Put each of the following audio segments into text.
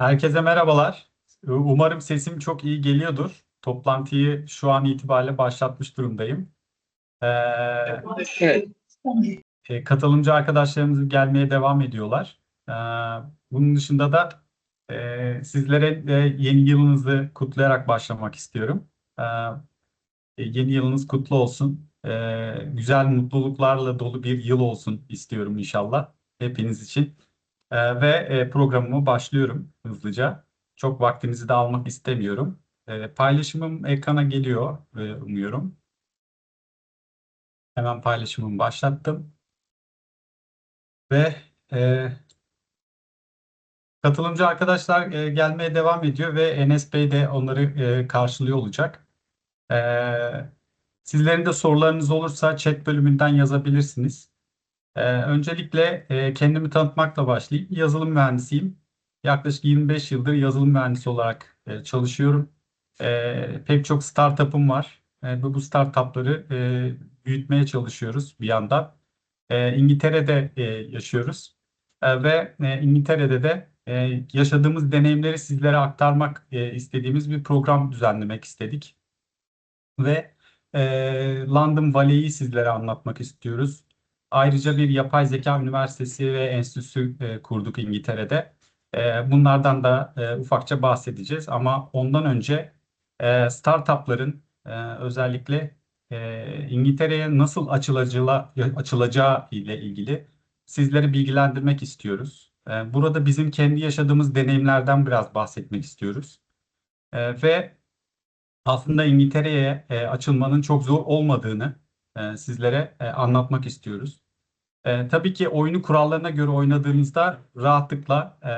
Herkese merhabalar. Umarım sesim çok iyi geliyordur. Toplantıyı şu an itibariyle başlatmış durumdayım. Ee, Evet. e, katılımcı arkadaşlarımız gelmeye devam ediyorlar. Ee, bunun dışında da e, sizlere de yeni yılınızı kutlayarak başlamak istiyorum. Ee, e, yeni yılınız kutlu olsun. Ee, güzel mutluluklarla dolu bir yıl olsun istiyorum inşallah hepiniz için. Ee, ve e, programıma başlıyorum hızlıca. Çok vaktinizi de almak istemiyorum. Ee, paylaşımım ekrana geliyor e, umuyorum. Hemen paylaşımımı başlattım. Ve e, katılımcı arkadaşlar e, gelmeye devam ediyor ve Enes Bey de onları e, karşılıyor olacak. E, sizlerin de sorularınız olursa chat bölümünden yazabilirsiniz. Ee, öncelikle e, kendimi tanıtmakla başlayayım. Yazılım mühendisiyim. Yaklaşık 25 yıldır yazılım mühendisi olarak e, çalışıyorum. E, pek çok startup'ım var. E, bu startup'ları e, büyütmeye çalışıyoruz bir yandan. E, İngiltere'de e, yaşıyoruz. E, ve e, İngiltere'de de e, yaşadığımız deneyimleri sizlere aktarmak e, istediğimiz bir program düzenlemek istedik. Ve e, London Valley'i sizlere anlatmak istiyoruz. Ayrıca bir yapay zeka üniversitesi ve enstitüsü e, kurduk İngiltere'de. E, bunlardan da e, ufakça bahsedeceğiz ama ondan önce e, startupların özellikle İngiltere'ye nasıl açılacağı, ile ilgili sizleri bilgilendirmek istiyoruz. Burada bizim kendi yaşadığımız deneyimlerden biraz bahsetmek istiyoruz. Ve aslında İngiltere'ye açılmanın çok zor olmadığını e, sizlere e, anlatmak istiyoruz. E, tabii ki oyunu kurallarına göre oynadığınızda rahatlıkla e,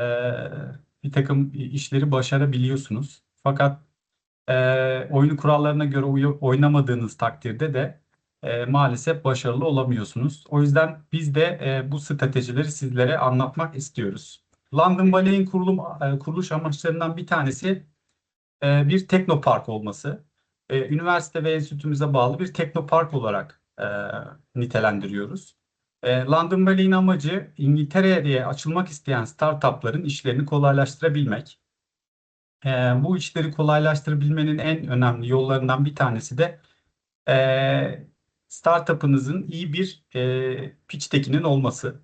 bir takım işleri başarabiliyorsunuz. Fakat e, oyunu kurallarına göre oy- oynamadığınız takdirde de e, maalesef başarılı olamıyorsunuz. O yüzden biz de e, bu stratejileri sizlere anlatmak istiyoruz. London Valley'in kurulum e, kuruluş amaçlarından bir tanesi e, bir teknopark olması. E, üniversite ve enstitümüze bağlı bir teknopark olarak e, nitelendiriyoruz. E, London Valley'in amacı İngiltere'ye açılmak isteyen startupların işlerini kolaylaştırabilmek. E, bu işleri kolaylaştırabilmenin en önemli yollarından bir tanesi de e, startup'ınızın iyi bir e, pitch deck'inin olması.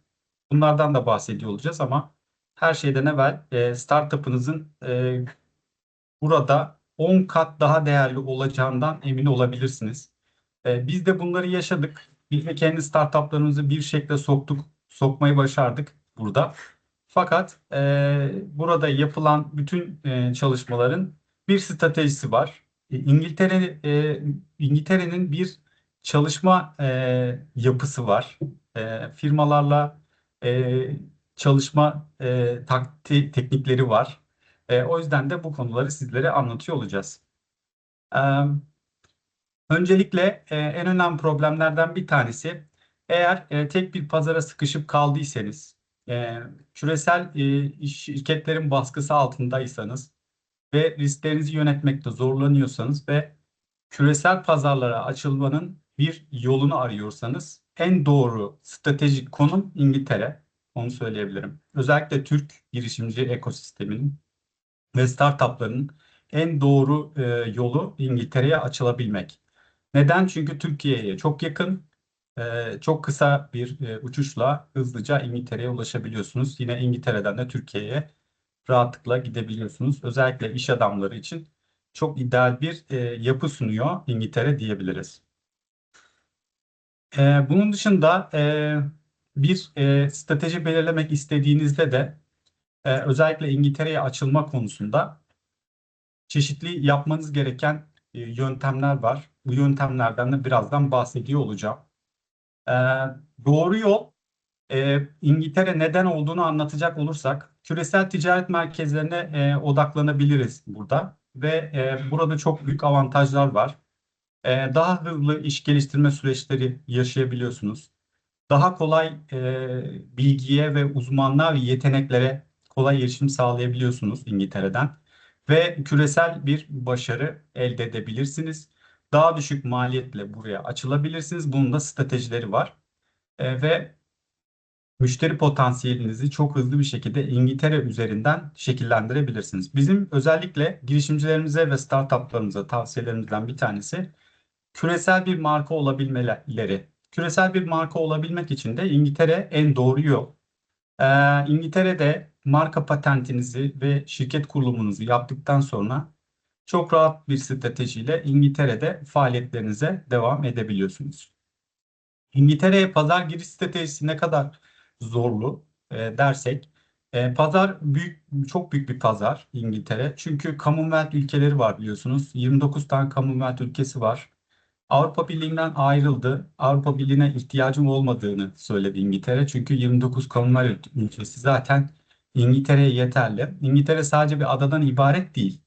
Bunlardan da bahsediyor olacağız ama her şeyden evvel e, startup'ınızın e, burada 10 kat daha değerli olacağından emin olabilirsiniz. E, biz de bunları yaşadık. Biz de kendi startuplarımızı bir şekilde soktuk, sokmayı başardık burada. Fakat e, burada yapılan bütün e, çalışmaların bir stratejisi var. E, İngiltere e, İngiltere'nin bir çalışma e, yapısı var. E, firmalarla e, çalışma e, takti, teknikleri var. E, o yüzden de bu konuları sizlere anlatıyor olacağız. E, öncelikle e, en önemli problemlerden bir tanesi eğer e, tek bir pazara sıkışıp kaldıysanız, e, küresel e, şirketlerin baskısı altındaysanız ve risklerinizi yönetmekte zorlanıyorsanız ve küresel pazarlara açılmanın bir yolunu arıyorsanız en doğru stratejik konum İngiltere. Onu söyleyebilirim. Özellikle Türk girişimci ekosisteminin ve startupların en doğru e, yolu İngiltere'ye açılabilmek. Neden? Çünkü Türkiye'ye çok yakın, e, çok kısa bir e, uçuşla hızlıca İngiltere'ye ulaşabiliyorsunuz. Yine İngiltere'den de Türkiye'ye rahatlıkla gidebiliyorsunuz. Özellikle iş adamları için çok ideal bir e, yapı sunuyor İngiltere diyebiliriz. E, bunun dışında e, bir e, strateji belirlemek istediğinizde de e, özellikle İngiltere'ye açılma konusunda çeşitli yapmanız gereken e, yöntemler var. Bu yöntemlerden de birazdan bahsediyor olacağım. E, doğru yol e, İngiltere neden olduğunu anlatacak olursak küresel ticaret merkezlerine e, odaklanabiliriz burada ve e, burada çok büyük avantajlar var. E, daha hızlı iş geliştirme süreçleri yaşayabiliyorsunuz. Daha kolay e, bilgiye ve uzmanlığa ve yeteneklere kolay erişim sağlayabiliyorsunuz İngiltere'den ve küresel bir başarı elde edebilirsiniz. Daha düşük maliyetle buraya açılabilirsiniz. Bunun da stratejileri var. E, ve müşteri potansiyelinizi çok hızlı bir şekilde İngiltere üzerinden şekillendirebilirsiniz. Bizim özellikle girişimcilerimize ve startuplarımıza tavsiyelerimizden bir tanesi küresel bir marka olabilmeleri. Küresel bir marka olabilmek için de İngiltere en doğru yol. Ee, İngiltere'de marka patentinizi ve şirket kurulumunuzu yaptıktan sonra çok rahat bir stratejiyle İngiltere'de faaliyetlerinize devam edebiliyorsunuz. İngiltere'ye pazar giriş stratejisi ne kadar zorlu e, dersek, e, pazar büyük çok büyük bir pazar İngiltere. Çünkü Commonwealth ülkeleri var biliyorsunuz. 29 tane Commonwealth ülkesi var. Avrupa Birliği'nden ayrıldı. Avrupa Birliği'ne ihtiyacım olmadığını söyledi İngiltere. Çünkü 29 Commonwealth ülkesi zaten İngiltere'ye yeterli. İngiltere sadece bir adadan ibaret değil.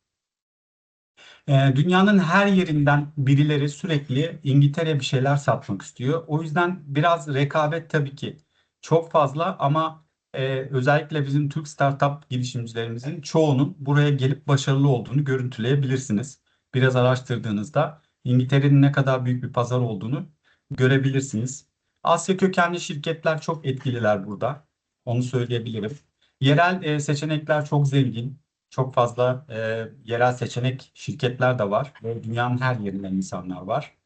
Ee, dünyanın her yerinden birileri sürekli İngiltere'ye bir şeyler satmak istiyor. O yüzden biraz rekabet tabii ki çok fazla ama e, özellikle bizim Türk startup girişimcilerimizin çoğunun buraya gelip başarılı olduğunu görüntüleyebilirsiniz. Biraz araştırdığınızda İngiltere'nin ne kadar büyük bir pazar olduğunu görebilirsiniz. Asya kökenli şirketler çok etkililer burada. Onu söyleyebilirim. Yerel e, seçenekler çok zengin. Çok fazla e, yerel seçenek şirketler de var. Ve dünyanın her yerinden insanlar var.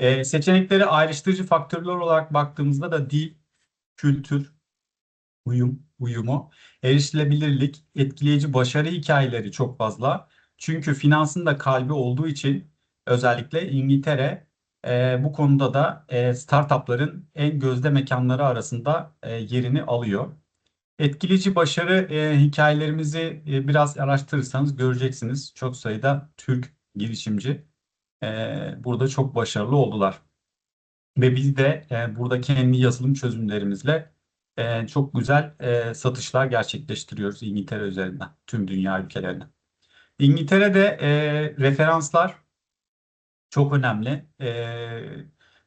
E, seçenekleri ayrıştırıcı faktörler olarak baktığımızda da dil, kültür, uyum, uyumu, erişilebilirlik, etkileyici başarı hikayeleri çok fazla. Çünkü finansın da kalbi olduğu için özellikle İngiltere e, bu konuda da e, startupların en gözde mekanları arasında e, yerini alıyor. Etkileyici başarı e, hikayelerimizi e, biraz araştırırsanız göreceksiniz. Çok sayıda Türk girişimci e, burada çok başarılı oldular. Ve biz de e, burada kendi yazılım çözümlerimizle e, çok güzel e, satışlar gerçekleştiriyoruz İngiltere üzerinden, tüm dünya ülkelerine. İngiltere'de e, referanslar çok önemli e,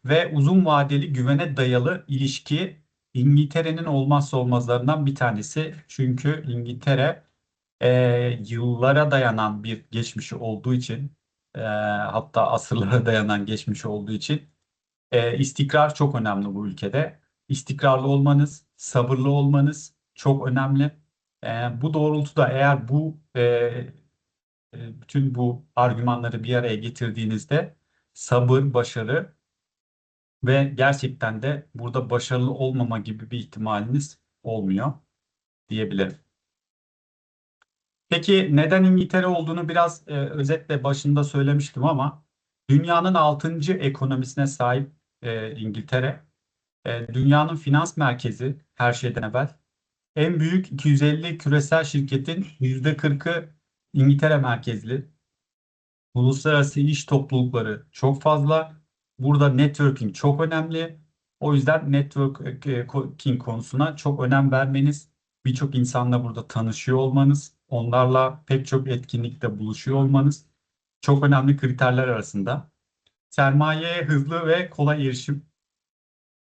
ve uzun vadeli güvene dayalı ilişki İngiltere'nin olmazsa olmazlarından bir tanesi. Çünkü İngiltere e, yıllara dayanan bir geçmişi olduğu için e, hatta asırlara dayanan geçmişi olduğu için e, istikrar çok önemli bu ülkede. İstikrarlı olmanız, sabırlı olmanız çok önemli. E, bu doğrultuda eğer bu e, e, bütün bu argümanları bir araya getirdiğinizde sabır, başarı ve gerçekten de burada başarılı olmama gibi bir ihtimaliniz olmuyor diyebilirim. Peki neden İngiltere olduğunu biraz e, özetle başında söylemiştim ama dünyanın 6. ekonomisine sahip e, İngiltere, e, dünyanın finans merkezi her şeyden evvel. En büyük 250 küresel şirketin %40'ı İngiltere merkezli. Uluslararası iş toplulukları çok fazla Burada networking çok önemli. O yüzden networking konusuna çok önem vermeniz, birçok insanla burada tanışıyor olmanız, onlarla pek çok etkinlikte buluşuyor olmanız çok önemli kriterler arasında. Sermayeye hızlı ve kolay erişim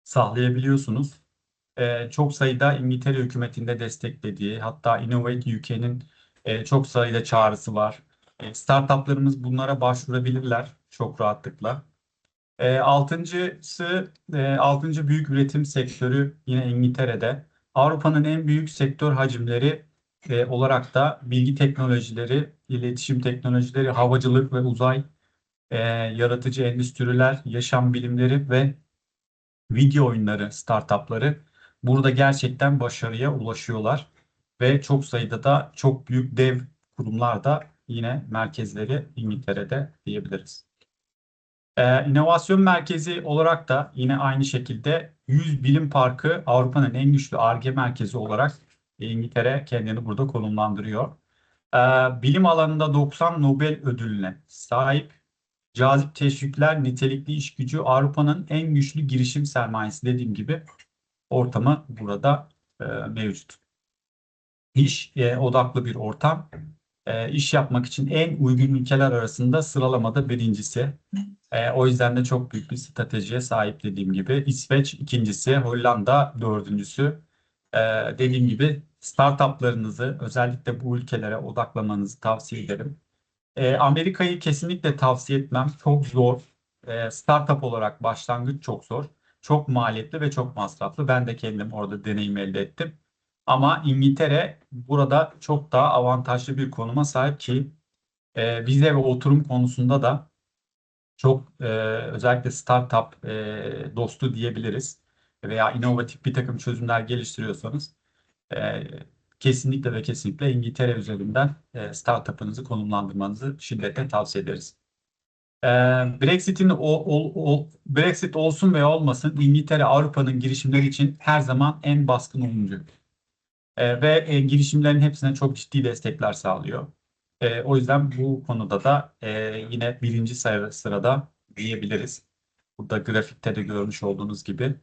sağlayabiliyorsunuz. Ee, çok sayıda İngiltere hükümetinde desteklediği, hatta Innovate UK'nin e, çok sayıda çağrısı var. E, startuplarımız bunlara başvurabilirler çok rahatlıkla. E, altıncısı, e, altıncı büyük üretim sektörü yine İngiltere'de. Avrupa'nın en büyük sektör hacimleri olarak da bilgi teknolojileri, iletişim teknolojileri, havacılık ve uzay, yaratıcı endüstriler, yaşam bilimleri ve video oyunları startupları burada gerçekten başarıya ulaşıyorlar. Ve çok sayıda da çok büyük dev kurumlar da yine merkezleri İngiltere'de diyebiliriz. Ee, inovasyon merkezi olarak da yine aynı şekilde 100 bilim parkı Avrupa'nın en güçlü ARGE merkezi olarak İngiltere kendini burada konumlandırıyor. Ee, bilim alanında 90 Nobel ödülüne sahip cazip teşvikler, nitelikli iş gücü Avrupa'nın en güçlü girişim sermayesi dediğim gibi ortamı burada e, mevcut. İş e, odaklı bir ortam. E, iş yapmak için en uygun ülkeler arasında sıralamada birincisi. E, o yüzden de çok büyük bir stratejiye sahip dediğim gibi. İsveç ikincisi, Hollanda dördüncüsü. E, dediğim gibi startuplarınızı özellikle bu ülkelere odaklamanızı tavsiye ederim. E, Amerika'yı kesinlikle tavsiye etmem. Çok zor. E, startup olarak başlangıç çok zor. çok maliyetli ve çok masraflı. Ben de kendim orada deneyim elde ettim. Ama İngiltere burada çok daha avantajlı bir konuma sahip ki e, vize ve oturum konusunda da çok e, özellikle startup e, dostu diyebiliriz veya inovatif bir takım çözümler geliştiriyorsanız e, kesinlikle ve kesinlikle İngiltere üzerinden e, startup'ınızı konumlandırmanızı şiddetle tavsiye ederiz. E, Brexit'in o, o, o, Brexit olsun veya olmasın İngiltere Avrupa'nın girişimleri için her zaman en baskın oyuncu. E, ve e, girişimlerin hepsine çok ciddi destekler sağlıyor. E, o yüzden bu konuda da e, yine birinci sıra, sırada diyebiliriz. Burada grafikte de görmüş olduğunuz gibi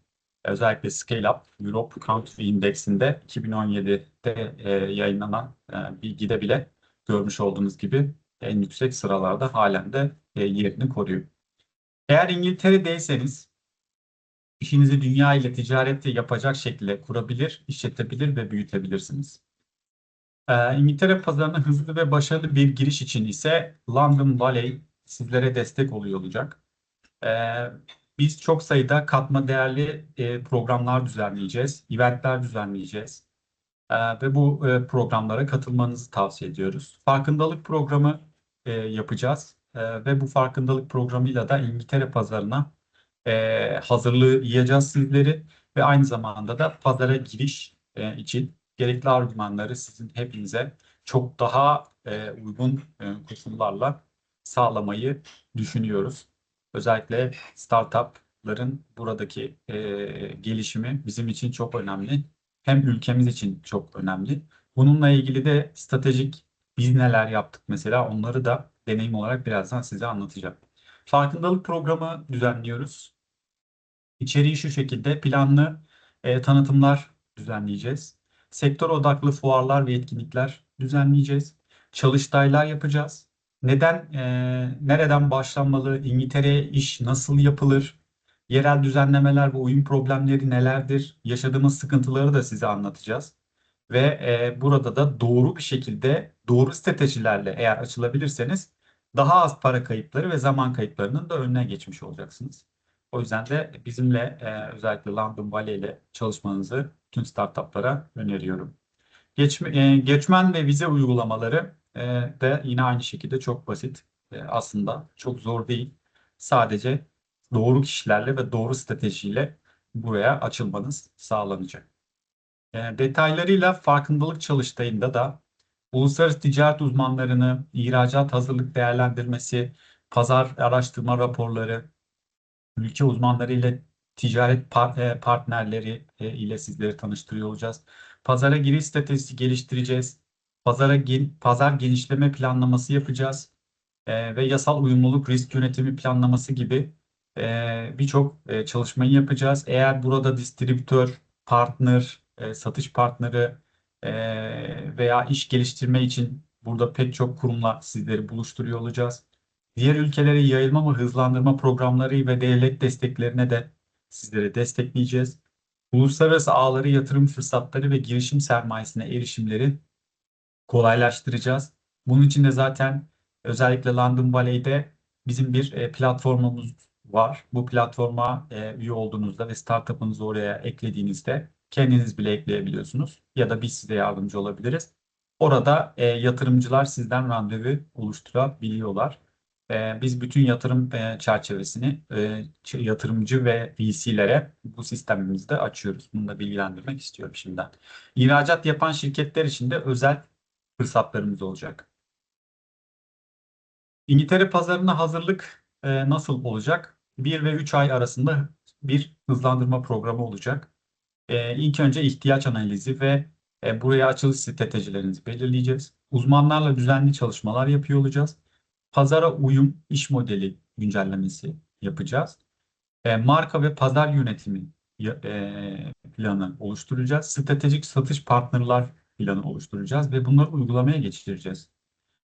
özellikle Scale Up Europe Country Index'inde 2017'de e, yayınlanan e, bilgide bile görmüş olduğunuz gibi en yüksek sıralarda halen de e, yerini koruyor. Eğer İngiltere'deyseniz işinizi dünya ile ticarette yapacak şekilde kurabilir, işletebilir ve büyütebilirsiniz. Ee, İngiltere pazarına hızlı ve başarılı bir giriş için ise London Valley sizlere destek oluyor olacak. Ee, biz çok sayıda katma değerli e, programlar düzenleyeceğiz, eventler düzenleyeceğiz Ee, ve bu e, programlara katılmanızı tavsiye ediyoruz. Farkındalık programı e, yapacağız Ee, ve bu farkındalık programıyla da İngiltere pazarına e, hazırlığı yiyeceğiz sizleri ve aynı zamanda da pazara giriş e, için gerekli argümanları sizin hepinize çok daha e, uygun e, koşullarla sağlamayı düşünüyoruz. Özellikle startupların buradaki e, gelişimi bizim için çok önemli. Hem ülkemiz için çok önemli. Bununla ilgili de stratejik biz neler yaptık mesela onları da deneyim olarak birazdan size anlatacağım. Farkındalık programı düzenliyoruz. İçeriği şu şekilde planlı e, tanıtımlar düzenleyeceğiz. Sektör odaklı fuarlar ve etkinlikler düzenleyeceğiz. Çalıştaylar yapacağız. Neden, e, nereden başlanmalı, İngiltere'ye iş nasıl yapılır, yerel düzenlemeler ve uyum problemleri nelerdir, yaşadığımız sıkıntıları da size anlatacağız. Ve e, burada da doğru bir şekilde, doğru stratejilerle eğer açılabilirseniz daha az para kayıpları ve zaman kayıplarının da önüne geçmiş olacaksınız. O yüzden de bizimle e, özellikle London Valley ile çalışmanızı tüm startuplara öneriyorum. Geçme, e, geçmen ve vize uygulamaları e, de yine aynı şekilde çok basit. E, aslında çok zor değil. Sadece doğru kişilerle ve doğru stratejiyle buraya açılmanız sağlanacak. E, detaylarıyla farkındalık çalıştayında da uluslararası ticaret uzmanlarını, ihracat hazırlık değerlendirmesi, pazar araştırma raporları, ülke uzmanları ile ticaret e, partnerleri e, ile sizleri tanıştırıyor olacağız. Pazara giriş stratejisi geliştireceğiz. Pazara pazar genişleme planlaması yapacağız. E, ve yasal uyumluluk risk yönetimi planlaması gibi birçok e, çalışmayı yapacağız. Eğer burada distribütör, partner, satış partneri veya iş geliştirme için burada pek çok kurumla sizleri buluşturuyor olacağız. Diğer ülkelere yayılma ve hızlandırma programları ve devlet desteklerine de sizleri destekleyeceğiz. Uluslararası ağları yatırım fırsatları ve girişim sermayesine erişimleri kolaylaştıracağız. Bunun için de zaten özellikle London Valley'de bizim bir e, platformumuz var. Bu platforma e, üye olduğunuzda ve startup'ınızı oraya eklediğinizde kendiniz bile ekleyebiliyorsunuz. Ya da biz size yardımcı olabiliriz. Orada e, yatırımcılar sizden randevu oluşturabiliyorlar. E, biz bütün yatırım e, çerçevesini e, yatırımcı ve VC'lere bu sistemimizde açıyoruz. Bunu da bilgilendirmek istiyorum şimdiden. İhracat yapan şirketler için de özel fırsatlarımız olacak. İngiltere pazarına hazırlık e, nasıl olacak? 1 ve 3 ay arasında bir hızlandırma programı olacak. E, ilk önce ihtiyaç analizi ve buraya açılış stratejilerinizi belirleyeceğiz. Uzmanlarla düzenli çalışmalar yapıyor olacağız. Pazara uyum iş modeli güncellemesi yapacağız. E, marka ve pazar yönetimi e, planı oluşturacağız. Stratejik satış partnerler planı oluşturacağız ve bunları uygulamaya geçireceğiz.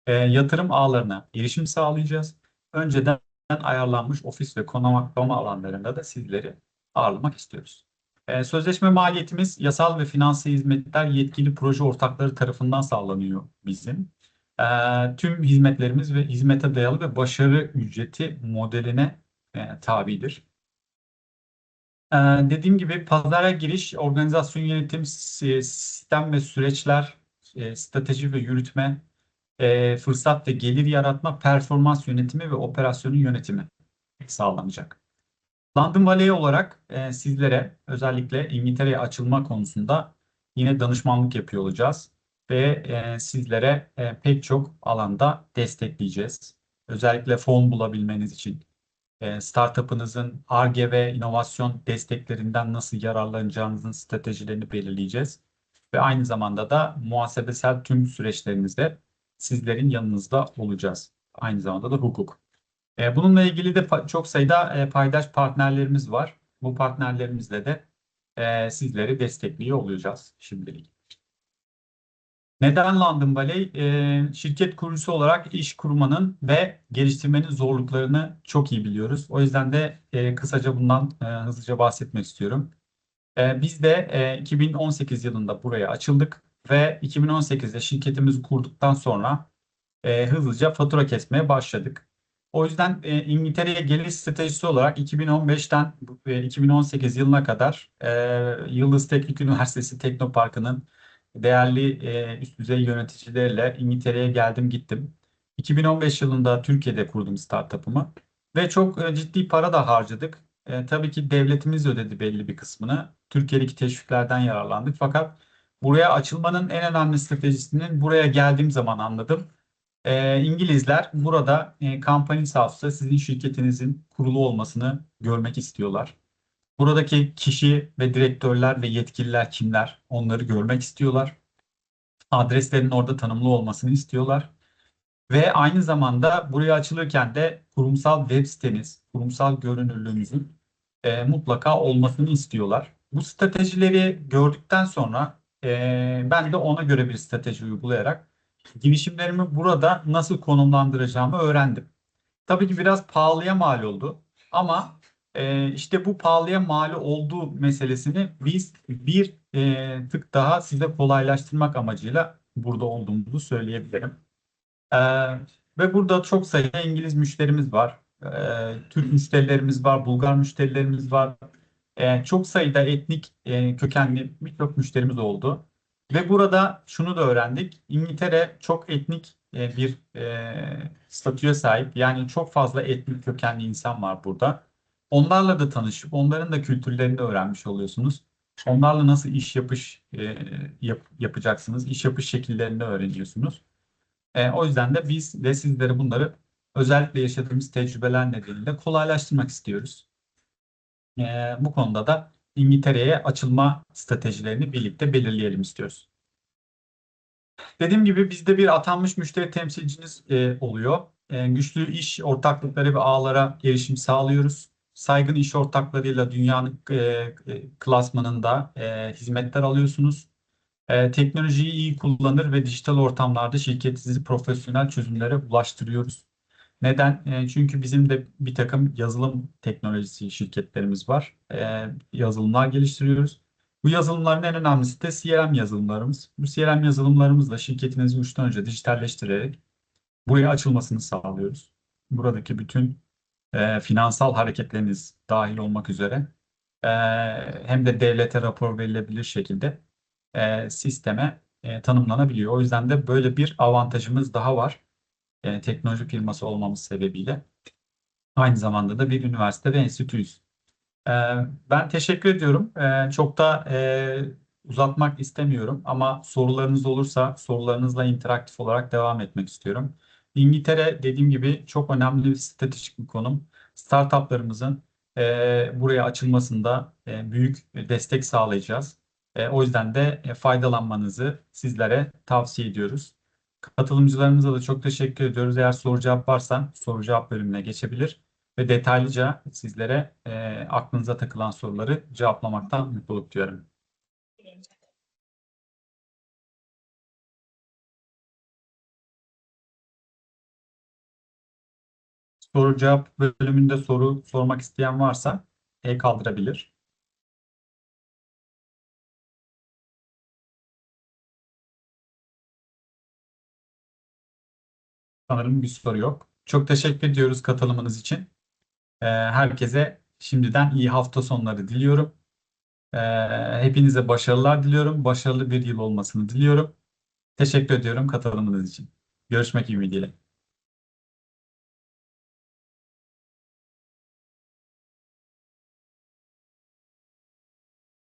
E, yatırım ağlarına erişim sağlayacağız. Önceden ayarlanmış ofis ve konaklama alanlarında da sizleri ağırlamak istiyoruz. E, sözleşme maliyetimiz yasal ve finansal hizmetler yetkili proje ortakları tarafından sağlanıyor bizim. E, tüm hizmetlerimiz ve hizmete dayalı ve başarı ücreti modeline e, tabidir. Ee, dediğim gibi pazara giriş, organizasyon yönetim, si- sistem ve süreçler, e, strateji ve yürütme, e, fırsat ve gelir yaratma, performans yönetimi ve operasyonun yönetimi sağlanacak. London Valley olarak e, sizlere özellikle İngiltere'ye açılma konusunda yine danışmanlık yapıyor olacağız ve e, sizlere e, pek çok alanda destekleyeceğiz. Özellikle fon bulabilmeniz için e, startup'ınızın Ar-Ge ve inovasyon desteklerinden nasıl yararlanacağınızın stratejilerini belirleyeceğiz. Ve aynı zamanda da muhasebesel tüm süreçlerinizde sizlerin yanınızda olacağız. Aynı zamanda da hukuk. E, bununla ilgili de çok sayıda e, paydaş partnerlerimiz var. Bu partnerlerimizle de e, sizleri destekliyor olacağız şimdilik. Neden London Valley? E, şirket kurucusu olarak iş kurmanın ve geliştirmenin zorluklarını çok iyi biliyoruz. O yüzden de e, kısaca bundan e, hızlıca bahsetmek istiyorum. E, biz de e, 2018 yılında buraya açıldık ve 2018'de şirketimizi kurduktan sonra e, hızlıca fatura kesmeye başladık. O yüzden e, İngiltere'ye geliş stratejisi olarak 2015'ten e, 2018 yılına kadar e, Yıldız Teknik Üniversitesi Teknoparkı'nın değerli e, üst düzey yöneticileriyle İngiltere'ye geldim gittim. 2015 yılında Türkiye'de kurdum startup'ımı ve çok e, ciddi para da harcadık. E, tabii ki devletimiz ödedi belli bir kısmını. Türkiye'deki teşviklerden yararlandık. Fakat buraya açılmanın en önemli stratejisinin buraya geldiğim zaman anladım. E, İngilizler burada e, company house'da sizin şirketinizin kurulu olmasını görmek istiyorlar. Buradaki kişi ve direktörler ve yetkililer kimler? Onları görmek istiyorlar. Adreslerin orada tanımlı olmasını istiyorlar. Ve aynı zamanda buraya açılırken de kurumsal web siteniz, kurumsal görünürlüğünüzün e, mutlaka olmasını istiyorlar. Bu stratejileri gördükten sonra e, ben de ona göre bir strateji uygulayarak girişimlerimi burada nasıl konumlandıracağımı öğrendim. Tabii ki biraz pahalıya mal oldu ama e, işte bu pahalıya mal olduğu meselesini biz bir e, tık daha size kolaylaştırmak amacıyla burada olduğumuzu söyleyebilirim. E, ve burada çok sayıda İngiliz müşterimiz var. E, Türk müşterilerimiz var, Bulgar müşterilerimiz var. E, çok sayıda etnik e, kökenli birçok müşterimiz oldu. Ve burada şunu da öğrendik. İngiltere çok etnik e, bir e, statüye sahip. Yani çok fazla etnik kökenli insan var burada. Onlarla da tanışıp onların da kültürlerini öğrenmiş oluyorsunuz. Onlarla nasıl iş yapış e, yap, yapacaksınız, iş yapış şekillerini öğreniyorsunuz. E, o yüzden de biz de sizlere bunları özellikle yaşadığımız tecrübeler nedeniyle kolaylaştırmak istiyoruz. E, bu konuda da İngiltere'ye açılma stratejilerini birlikte belirleyelim istiyoruz. Dediğim gibi bizde bir atanmış müşteri temsilciniz e, oluyor. E, güçlü iş ortaklıkları ve ağlara erişim sağlıyoruz. Saygın iş ortaklarıyla dünyanın e, e, klasmanında e, hizmetler alıyorsunuz. E, teknolojiyi iyi kullanır ve dijital ortamlarda şirketinizi profesyonel çözümlere ulaştırıyoruz. Neden? E, çünkü bizim de bir takım yazılım teknolojisi şirketlerimiz var. E, yazılımlar geliştiriyoruz. Bu yazılımların en önemlisi de CRM yazılımlarımız. Bu CRM yazılımlarımızla şirketinizi uçtan önce dijitalleştirerek buraya açılmasını sağlıyoruz. Buradaki bütün e, finansal hareketleriniz dahil olmak üzere e, hem de devlete rapor verilebilir şekilde e, sisteme e, tanımlanabiliyor. O yüzden de böyle bir avantajımız daha var. Yani teknoloji firması olmamız sebebiyle. Aynı zamanda da bir üniversite ve enstitüyüz. Ee, ben teşekkür ediyorum. Ee, çok da e, uzatmak istemiyorum ama sorularınız olursa sorularınızla interaktif olarak devam etmek istiyorum. İngiltere dediğim gibi çok önemli bir stratejik bir konum. Startuplarımızın e, buraya açılmasında e, büyük destek sağlayacağız. E, o yüzden de e, faydalanmanızı sizlere tavsiye ediyoruz. Katılımcılarımıza da çok teşekkür ediyoruz. Eğer soru cevap varsa soru cevap bölümüne geçebilir ve detaylıca sizlere e, aklınıza takılan soruları cevaplamaktan mutluluk duyarım. Soru cevap bölümünde soru sormak isteyen varsa el kaldırabilir. Sanırım bir soru yok. Çok teşekkür ediyoruz katılımınız için. Ee, herkese Şimdiden iyi hafta sonları diliyorum. Ee, hepinize başarılar diliyorum. Başarılı bir yıl olmasını diliyorum. Teşekkür ediyorum katılımınız için. Görüşmek ümidiyle.